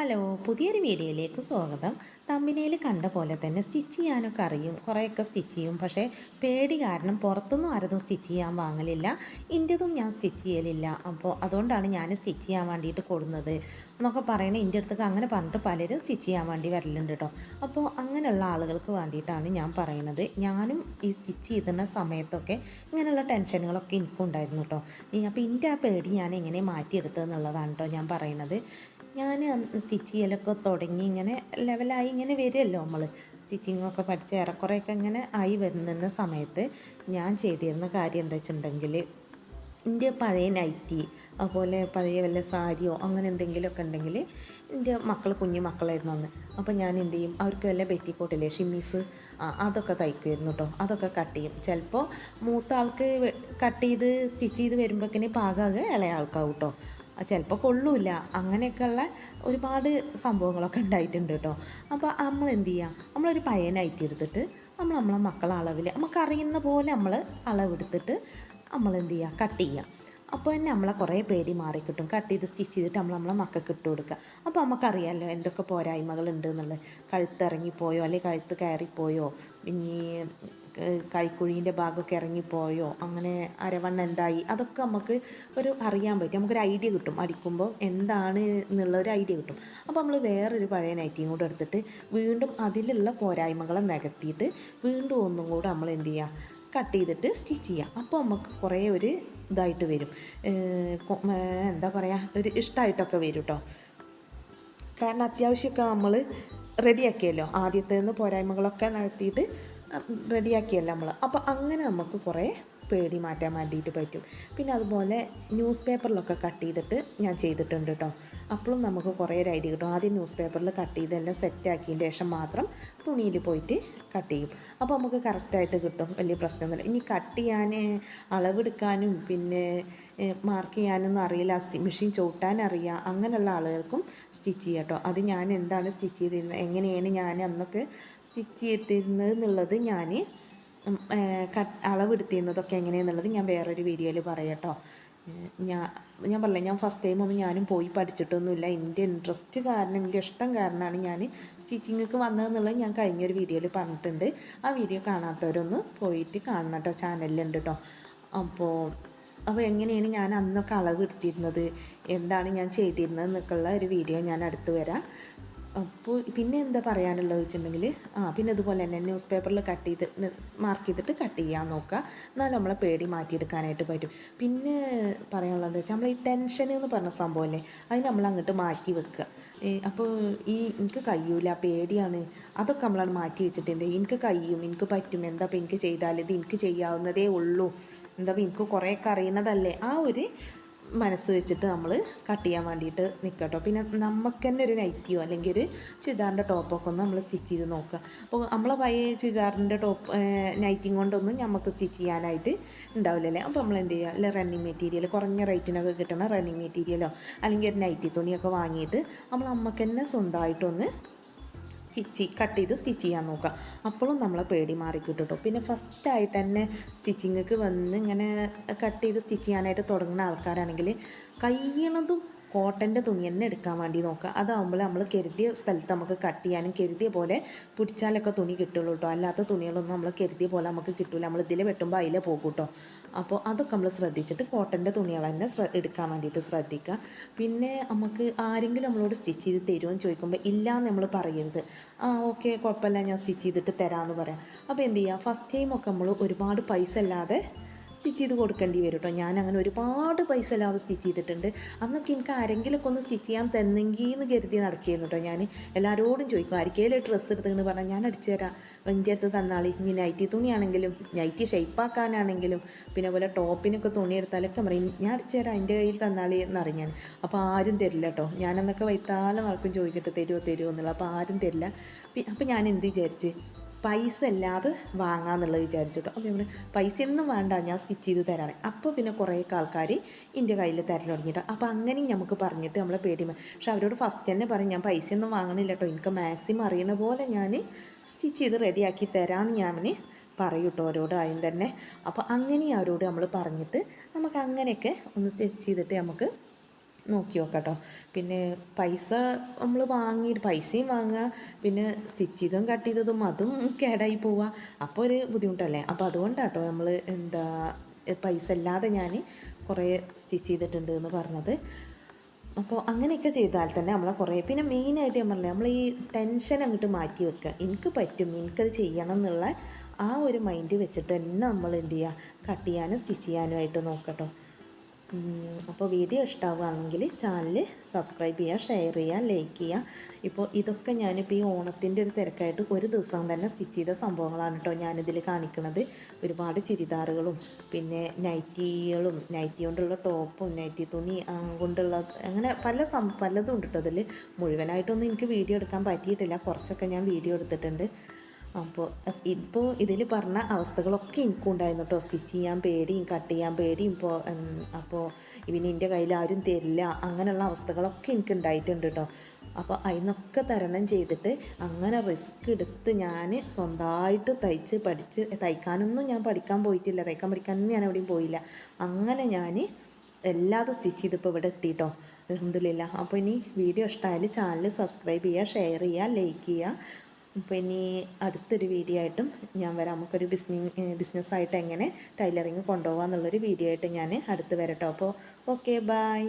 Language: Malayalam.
ഹലോ പുതിയൊരു വീഡിയോയിലേക്ക് സ്വാഗതം. തമ്മിനയിൽ കണ്ട പോലെ തന്നെ സ്റ്റിച്ച് ചെയ്യാനൊക്കെ അറിയും. കുറേയൊക്കെ സ്റ്റിച്ച് ചെയ്യും. പക്ഷേ പേടി കാരണം പുറത്തൊന്നും ആരതും സ്റ്റിച്ച് ചെയ്യാൻ വാങ്ങലില്ല. ഇന്റെതും ഞാൻ സ്റ്റിച്ച് ചെയ്യലില്ല. അപ്പോൾ അതുകൊണ്ടാണ് ഞാൻ സ്റ്റിച്ച് ചെയ്യാൻ വേണ്ടിയിട്ട് കൊടുന്നത്. എന്നൊക്കെ പറയണേ എന്റെ അടുത്തൊക്കെ അങ്ങനെ പറഞ്ഞിട്ട് പലരും സ്റ്റിച്ച് ചെയ്യാൻ വേണ്ടി വരലുണ്ട് കേട്ടോ അപ്പോൾ അങ്ങനെയുള്ള ആളുകൾക്ക് വേണ്ടിയിട്ടാണ് ഞാൻ പറയുന്നത്. ഞാനും ഈ സ്റ്റിച്ച് ചെയ്തുന്ന സമയത്തൊക്കെ ഇങ്ങനെയുള്ള ടെൻഷനുകളൊക്കെ എനിക്കും ഉണ്ടായിരുന്നു കേട്ടോ അപ്പോൾ എന്റെ ആ പേടി ഞാൻ എങ്ങനെ മാറ്റിയെടുത്തതെന്നുള്ളതാണ് കേട്ടോ ഞാൻ പറയുന്നത്. ഞാൻ സ്റ്റിച്ച് ചെയ്യലൊക്കെ തുടങ്ങി ഇങ്ങനെ ലെവലായി ഇങ്ങനെ വരുമല്ലോ നമ്മൾ സ്റ്റിച്ചിങ്ങൊക്കെ പഠിച്ച് ഏറെക്കുറെയൊക്കെ ഇങ്ങനെ ആയി വരുന്ന സമയത്ത് ഞാൻ ചെയ്തിരുന്ന കാര്യം എന്താ വെച്ചിട്ടുണ്ടെങ്കിൽ എന്റെ പഴയ നൈറ്റി അതുപോലെ പഴയ വല്ല സാരിയോ അങ്ങനെ എന്തെങ്കിലുമൊക്കെ ഉണ്ടെങ്കിൽ എന്റെ മക്കൾ കുഞ്ഞു മക്കളായിരുന്നു അന്ന്. അപ്പോൾ ഞാൻ എന്ത് ചെയ്യും? അവർക്ക് വല്ല പെറ്റിക്കോട്ടില്ലേ ഷിമ്മീസ് അതൊക്കെ തയ്ക്കുമായിരുന്നു കേട്ടോ അതൊക്കെ കട്ട് ചെയ്യും. ചിലപ്പോൾ മൂത്ത ആൾക്ക് കട്ട് ചെയ്ത് സ്റ്റിച്ച് ചെയ്ത് വരുമ്പോഴേക്കിന് പാകാകെ ഇളയ ആൾക്കാവും കേട്ടോ ചിലപ്പോൾ കൊള്ളൂല. അങ്ങനെയൊക്കെയുള്ള ഒരുപാട് സംഭവങ്ങളൊക്കെ ഉണ്ടായിട്ടുണ്ട് കേട്ടോ. അപ്പോൾ നമ്മൾ എന്ത് ചെയ്യുക നമ്മളൊരു പയ്യനായിട്ട് എടുത്തിട്ട് നമ്മൾ നമ്മളെ മക്കളെ അളവിൽ നമുക്കറിയുന്ന പോലെ നമ്മൾ അളവെടുത്തിട്ട് നമ്മൾ എന്ത് ചെയ്യുക കട്ട് ചെയ്യുക അപ്പോൾ തന്നെ നമ്മളെ കുറേ പേടി മാറിക്കിട്ടും. കട്ട് ചെയ്ത് സ്റ്റിച്ച് ചെയ്തിട്ട് നമ്മൾ നമ്മളെ മക്കൾക്ക് ഇട്ട് കൊടുക്കുക അപ്പോൾ നമുക്കറിയാമല്ലോ എന്തൊക്കെ പോരായ്മകളുണ്ട് എന്നുള്ളത്. കഴുത്തിറങ്ങിപ്പോയോ? അല്ലെങ്കിൽ കഴുത്ത് കയറിപ്പോയോ? ഇനി കൈക്കുഴീന്റെ ഭാഗമൊക്കെ ഇറങ്ങിപ്പോയോ? അങ്ങനെ അരവണ്ണം എന്തായി? അതൊക്കെ നമുക്ക് ഒരു അറിയാൻ പറ്റും. നമുക്കൊരു ഐഡിയ കിട്ടും. അടിക്കുമ്പോൾ എന്താണ് എന്നുള്ള ഒരു ഐഡിയ കിട്ടും. അപ്പോൾ നമ്മൾ വേറൊരു പഴയ നൈറ്റിയും കൂടെ എടുത്തിട്ട് വീണ്ടും അതിലുള്ള പോരായ്മകളെ നികത്തിയിട്ട് വീണ്ടും ഒന്നും കൂടെ നമ്മൾ എന്ത് ചെയ്യുക കട്ട് ചെയ്തിട്ട് സ്റ്റിച്ച് ചെയ്യാം. അപ്പോൾ നമുക്ക് കുറേ ഒരു ഇതായിട്ട് വരും. എന്താ പറയുക ഒരു ഇഷ്ടമായിട്ടൊക്കെ വരും കേട്ടോ. കാരണം അത്യാവശ്യമൊക്കെ നമ്മൾ റെഡിയാക്കിയല്ലോ. ആദ്യത്തെ പോരായ്മകളൊക്കെ നടത്തിയിട്ട് റെഡിയാക്കിയല്ല നമ്മൾ അപ്പോൾ അങ്ങനെ നമുക്ക് കുറേ പേടി മാറ്റാൻ വേണ്ടിയിട്ട് പറ്റും. പിന്നെ അതുപോലെ ന്യൂസ് പേപ്പറിലൊക്കെ കട്ട് ചെയ്തിട്ട് ഞാൻ ചെയ്തിട്ടുണ്ട് കേട്ടോ അപ്പോഴും നമുക്ക് കുറേ ഒരു ഐഡിയ കിട്ടും. ആദ്യം ന്യൂസ് പേപ്പറിൽ കട്ട് ചെയ്തെല്ലാം സെറ്റാക്കിയതിന് ശേഷം മാത്രം തുണിയിൽ പോയിട്ട് കട്ട് ചെയ്യും. അപ്പോൾ നമുക്ക് കറക്റ്റായിട്ട് കിട്ടും. വലിയ പ്രശ്നമൊന്നുമില്ല. ഇനി കട്ട് ചെയ്യാൻ അളവെടുക്കാനും പിന്നെ മാർക്ക് ചെയ്യാനൊന്നും അറിയില്ല. മെഷീൻ ചവിട്ടാൻ അറിയാം. അങ്ങനെയുള്ള ആളുകൾക്കും സ്റ്റിച്ച് ചെയ്യാം കേട്ടോ അത് ഞാൻ എന്താണ് സ്റ്റിച്ച് ചെയ്തിരുന്നത്? എങ്ങനെയാണ് ഞാൻ അന്നൊക്കെ സ്റ്റിച്ച് ചെയ്തിരുന്നത് എന്നുള്ളത് ഞാൻ അളവെടുത്തിരുന്നതൊക്കെ എങ്ങനെയാണെന്നുള്ളത് ഞാൻ വേറൊരു വീഡിയോയിൽ പറയാം കേട്ടോ. ഞാൻ ഞാൻ പറഞ്ഞില്ല ഞാൻ ഫസ്റ്റ് ടൈം ഒന്നും ഞാനും പോയി പഠിച്ചിട്ടൊന്നുമില്ല. എന്റെ ഇൻട്രസ്റ്റ് കാരണം എന്റെ ഇഷ്ടം കാരണമാണ് ഞാൻ സ്റ്റിച്ചിങ്ങൊക്കെ വന്നതെന്നുള്ളത് ഞാൻ കഴിഞ്ഞൊരു വീഡിയോയിൽ പറഞ്ഞിട്ടുണ്ട്. ആ വീഡിയോ കാണാത്തവരൊന്ന് പോയിട്ട് കാണണം കേട്ടോ ചാനലിലുണ്ട് കേട്ടോ. അപ്പോൾ അപ്പോൾ എങ്ങനെയാണ് ഞാൻ അന്നൊക്കെ അളവ് എടുത്തിരുന്നത് എന്താണ് ഞാൻ ചെയ്തിരുന്നത് എന്നൊക്കെയുള്ള ഒരു വീഡിയോ ഞാൻ അടുത്ത് വരാം. അപ്പോൾ പിന്നെ എന്താ പറയാനുള്ളത് വെച്ചിട്ടുണ്ടെങ്കിൽ ആ പിന്നെ അതുപോലെ തന്നെ ന്യൂസ് പേപ്പറിൽ കട്ട് ചെയ്ത് മാർക്ക് ചെയ്തിട്ട് കട്ട് ചെയ്യാൻ നോക്കുക. എന്നാലും നമ്മളെ പേടി മാറ്റിയെടുക്കാനായിട്ട് പറ്റും. പിന്നെ പറയാനുള്ളത് വെച്ചാൽ നമ്മൾ ഈ ടെൻഷൻ എന്ന് പറഞ്ഞ സംഭവമല്ലേ അത് നമ്മൾ അങ്ങോട്ട് മാറ്റി വെക്കുക. അപ്പോൾ ഈ എനിക്ക് കഴിയൂല പേടിയാണ്. അതൊക്കെ നമ്മളാണ് മാറ്റി വെച്ചിട്ട് എന്ത് എനിക്ക് കഴിയും എനിക്ക് പറ്റും. എന്താ അപ്പോൾ എനിക്ക് ചെയ്താൽ ഇത് എനിക്ക് ചെയ്യാവുന്നതേ ഉള്ളൂ. എന്താ എനിക്ക് കുറേയൊക്കെ അറിയുന്നതല്ലേ? ആ ഒരു മനസ്സ് വെച്ചിട്ട് നമ്മൾ കട്ട് ചെയ്യാൻ വേണ്ടിയിട്ട് നിൽക്കട്ടോ പിന്നെ നമുക്ക് തന്നെ ഒരു നൈറ്റിയോ അല്ലെങ്കിൽ ഒരു ചുരിദാറിന്റെ ടോപ്പൊക്കെ ഒന്ന് നമ്മൾ സ്റ്റിച്ച് ചെയ്ത് നോക്കുക അപ്പോൾ നമ്മളെ പഴയ ചുരിദാറിന്റെ ടോപ്പ് നൈറ്റിങ് കൊണ്ടൊന്നും നമുക്ക് സ്റ്റിച്ച് ചെയ്യാനായിട്ട് ഉണ്ടാവില്ലല്ലേ അപ്പോൾ നമ്മൾ എന്ത് ചെയ്യുക അല്ലെ റണ്ണിങ് മെറ്റീരിയൽ കുറഞ്ഞ റേറ്റിനൊക്കെ കിട്ടണ റണ്ണിങ് മെറ്റീരിയലോ അല്ലെങ്കിൽ ഒരു നൈറ്റി തുണിയൊക്കെ വാങ്ങിയിട്ട് നമ്മൾ നമുക്ക് തന്നെ സ്വന്തമായിട്ടൊന്ന് സ്റ്റിച്ച് കട്ട് ചെയ്ത് സ്റ്റിച്ച് ചെയ്യാൻ നോക്കുക. അപ്പോഴും നമ്മളെ പേടി മാറി കിട്ടും പിന്നെ ഫസ്റ്റായിട്ട് തന്നെ സ്റ്റിച്ചിങ്ങൾക്ക് വന്ന് ഇങ്ങനെ കട്ട് ചെയ്ത് സ്റ്റിച്ച് ചെയ്യാനായിട്ട് തുടങ്ങുന്ന ആൾക്കാരാണെങ്കിൽ കഴിയണതും കോട്ടന്റെ തുണി തന്നെ എടുക്കാൻ വേണ്ടി നോക്കുക. അതാവുമ്പോൾ നമ്മൾ കരുതിയ സ്ഥലത്ത് നമുക്ക് കട്ട് ചെയ്യാനും കരുതിയ പോലെ പിടിച്ചാലൊക്കെ തുണി കിട്ടുള്ളൂ കേട്ടോ അല്ലാത്ത തുണികളൊന്നും നമ്മൾ കരുതിയ പോലെ നമുക്ക് കിട്ടില്ല നമ്മൾ ഇതിൽ വെട്ടുമ്പോൾ അതിലെ പോകും കേട്ടോ അപ്പോൾ അതൊക്കെ നമ്മൾ ശ്രദ്ധിച്ചിട്ട് കോട്ടന്റെ തുണികൾ തന്നെ എടുക്കാൻ വേണ്ടിയിട്ട് ശ്രദ്ധിക്കുക. പിന്നെ നമുക്ക് ആരെങ്കിലും നമ്മളോട് സ്റ്റിച്ച് ചെയ്ത് തരുമെന്ന് ചോദിക്കുമ്പോൾ ഇല്ല എന്ന് നമ്മൾ പറയരുത്. ആ ഓക്കെ കുഴപ്പമില്ല ഞാൻ സ്റ്റിച്ച് ചെയ്തിട്ട് തരാമെന്ന് പറയാം. അപ്പോൾ എന്ത് ചെയ്യുക ഫസ്റ്റ് ടൈമൊക്കെ നമ്മൾ ഒരുപാട് പൈസ അല്ലാതെ സ്റ്റിച്ച് ചെയ്ത് കൊടുക്കേണ്ടി വരും കേട്ടോ ഞാൻ അങ്ങനെ ഒരുപാട് പൈസ അല്ലാതെ സ്റ്റിച്ച് ചെയ്തിട്ടുണ്ട്. അന്നൊക്കെ എനിക്ക് ആരെങ്കിലുമൊക്കെ ഒന്ന് സ്റ്റിച്ച് ചെയ്യാൻ തന്നെങ്കിൽ എന്ന് കരുതി നടക്കുകയായിരുന്നു കേട്ടോ ഞാൻ എല്ലാവരോടും ചോദിക്കും ആർക്കെങ്കിലും ഡ്രസ്സ് എടുത്തെന്ന് പറഞ്ഞാൽ ഞാൻ അടിച്ചു തരാം. എന്റെ അടുത്ത് തന്നാൽ ഇനി നൈറ്റി തുണിയാണെങ്കിലും നൈറ്റി ഷെയ്പ്പാക്കാനാണെങ്കിലും പിന്നെ പോലെ ടോപ്പിനൊക്കെ തുണി എടുത്താലൊക്കെ പറയും ഞാൻ അടിച്ചു തരാം എന്റെ കയ്യിൽ തന്നാൽ എന്നറിയും ഞാൻ അപ്പോൾ ആരും തരില്ല കേട്ടോ ഞാനെന്നൊക്കെ വൈത്താലം നടക്കും ചോദിച്ചിട്ട് തരുമോ തരുമോ എന്നുള്ളത് അപ്പോൾ ആരും തരില്ല. അപ്പോൾ ഞാൻ എന്ത് വിചാരിച്ച്? പൈസ അല്ലാതെ വാങ്ങാമെന്നുള്ളത് വിചാരിച്ചു അപ്പോൾ നമ്മൾ പൈസ ഒന്നും വേണ്ട ഞാൻ സ്റ്റിച്ച് ചെയ്ത് തരാണ്. അപ്പോൾ പിന്നെ കുറേ ആൾക്കാർ എന്റെ കയ്യിൽ തരൽ തുടങ്ങിയിട്ട് അപ്പോൾ അങ്ങനെയും നമുക്ക് പറഞ്ഞിട്ട് നമ്മളെ പേടി പക്ഷെ അവരോട് ഫസ്റ്റ് തന്നെ പറയും ഞാൻ പൈസ ഒന്നും വാങ്ങണില്ല കേട്ടോ. എനിക്ക് മാക്സിമം അറിയണ പോലെ ഞാൻ സ്റ്റിച്ച് ചെയ്ത് റെഡിയാക്കി തരാമെന്ന് ഞാൻ പറയും കേട്ടോ അവരോട് ആദ്യം തന്നെ. അപ്പോൾ അങ്ങനെ അവരോട് നമ്മൾ പറഞ്ഞിട്ട് നമുക്ക് അങ്ങനെയൊക്കെ ഒന്ന് സ്റ്റിച്ച് ചെയ്തിട്ട് നമുക്ക് നോക്കി നോക്കാട്ടോ പിന്നെ പൈസ നമ്മൾ വാങ്ങി പൈസയും വാങ്ങുക പിന്നെ സ്റ്റിച്ച് ചെയ്തതും കട്ട് ചെയ്തതും അതും കേടായി പോവുക. അപ്പോൾ ഒരു ബുദ്ധിമുട്ടല്ലേ? അപ്പോൾ അതുകൊണ്ടാട്ടോ നമ്മൾ എന്താ പൈസ അല്ലാതെ ഞാൻ കുറേ സ്റ്റിച്ച് ചെയ്തിട്ടുണ്ട് എന്ന് പറഞ്ഞത്. അപ്പോൾ അങ്ങനെയൊക്കെ ചെയ്താൽ തന്നെ നമ്മളെ കുറേ പിന്നെ മെയിനായിട്ട് ഞാൻ പറഞ്ഞില്ലേ നമ്മൾ ഈ ടെൻഷൻ അങ്ങോട്ട് മാറ്റി വെക്കുക. എനിക്ക് പറ്റും എനിക്കത് ചെയ്യണം എന്നുള്ള ആ ഒരു മൈൻഡ് വെച്ചിട്ട് തന്നെ നമ്മൾ എന്ത് ചെയ്യുക കട്ട് ചെയ്യാനും സ്റ്റിച്ച് ചെയ്യാനുമായിട്ട് നോക്കട്ടോ. അപ്പോൾ വീഡിയോ ഇഷ്ടമാവുകയാണെങ്കിൽ ചാനൽ സബ്സ്ക്രൈബ് ചെയ്യുക ഷെയർ ചെയ്യുക ലൈക്ക് ചെയ്യുക. ഇപ്പോൾ ഇതൊക്കെ ഞാനിപ്പോൾ ഈ ഓണത്തിന്റെ ഒരു തിരക്കായിട്ട് ഒരു ദിവസം തന്നെ സ്റ്റിച്ച് ചെയ്ത സംഭവങ്ങളാണ് കേട്ടോ ഞാനിതിൽ കാണിക്കുന്നത്. ഒരുപാട് ചുരിദാറുകളും പിന്നെ നൈറ്റികളും നൈറ്റി കൊണ്ടുള്ള ടോപ്പും നൈറ്റി തുണി കൊണ്ടുള്ള അങ്ങനെ പല സം പലതും ഉണ്ട് കേട്ടോ അതിൽ മുഴുവനായിട്ടൊന്നും എനിക്ക് വീഡിയോ എടുക്കാൻ പറ്റിയിട്ടില്ല. കുറച്ചൊക്കെ ഞാൻ വീഡിയോ എടുത്തിട്ടുണ്ട്. അപ്പോൾ ഇപ്പോൾ ഇതിൽ പറഞ്ഞ അവസ്ഥകളൊക്കെ എനിക്കും ഉണ്ടായിരുന്നു കേട്ടോ സ്റ്റിച്ച് ചെയ്യാൻ പേടിയും കട്ട് ചെയ്യാൻ പേടിയും ഇപ്പോൾ അപ്പോൾ ഇവന് എന്റെ കയ്യിൽ ആരും തരില്ല. അങ്ങനെയുള്ള അവസ്ഥകളൊക്കെ എനിക്ക് ഉണ്ടായിട്ടുണ്ട് കേട്ടോ അപ്പോൾ അതിനൊക്കെ തരണം ചെയ്തിട്ട് അങ്ങനെ റിസ്ക് എടുത്ത് ഞാൻ സ്വന്തമായിട്ട് തയ്ച്ച് പഠിച്ച് തയ്ക്കാനൊന്നും ഞാൻ പഠിക്കാൻ പോയിട്ടില്ല. തയ്ക്കാൻ പഠിക്കാനൊന്നും ഞാൻ എവിടെയും പോയില്ല. അങ്ങനെ ഞാൻ എല്ലാതും സ്റ്റിച്ച് ചെയ്തിപ്പോൾ ഇവിടെ എത്തിയിട്ടോ അലഹമില്ല അപ്പോൾ ഇനി വീഡിയോ ഇഷ്ടമായാലും ചാനൽ സബ്സ്ക്രൈബ് ചെയ്യുക ഷെയർ ചെയ്യുക ലൈക്ക് ചെയ്യുക അപ്പോൾ ഇനി അടുത്തൊരു വീഡിയോ ആയിട്ടും ഞാൻ വരാം. നമുക്കൊരു ബിസിനസ് ബിസിനസ്സായിട്ട് എങ്ങനെ ടൈലറിങ് കൊണ്ടുപോകാമെന്നുള്ളൊരു വീഡിയോ ആയിട്ട് ഞാൻ അടുത്ത് വരട്ടോ. അപ്പോൾ ഓക്കെ ബൈ